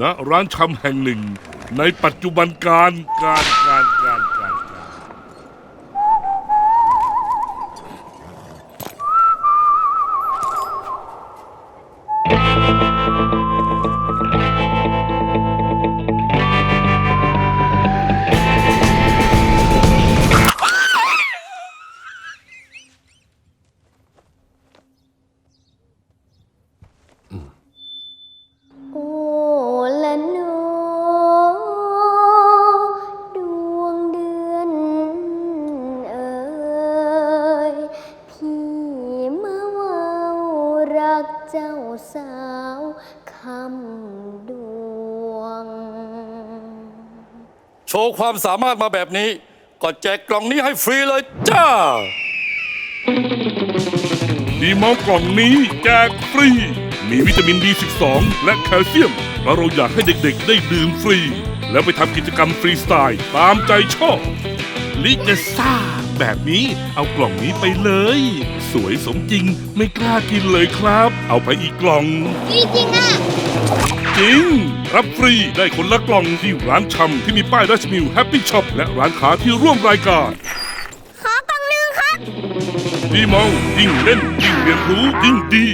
ณร้านชำแห่งหนึ่ง ในปัจจุบันการการการการการการโเจ้าสาวคำดวง โชว์ความสามารถมาแบบนี้ ก็แจกกล่องนี้ให้ฟรีเลยจ้า ดีมอลกล่องนี้แจกฟรี มีวิตามิน B12 และแคลเซียมเพราะเราอยากให้เด็กๆ ได้ดื่มฟรี แล้วไปทำกิจกรรมฟรีสไตล์ ตามใจชอบลิเกซ่า แบบนี้เอากล่องนี้ไปเลย สวยสมจริงไม่กล้ากินเลยครับ เอาไปอีกกล่อง จริงๆอะ จริง รับฟรีได้คนละกล่องที่ร้านชำที่มีป้ายดัชมิลแฮปปี้ช็อปและร้านค้าที่ร่วมรายการขอกล่องหนึ่งครับดีมอลยิ่งเล่นยิ่งเรียนรู้ยิ่งดี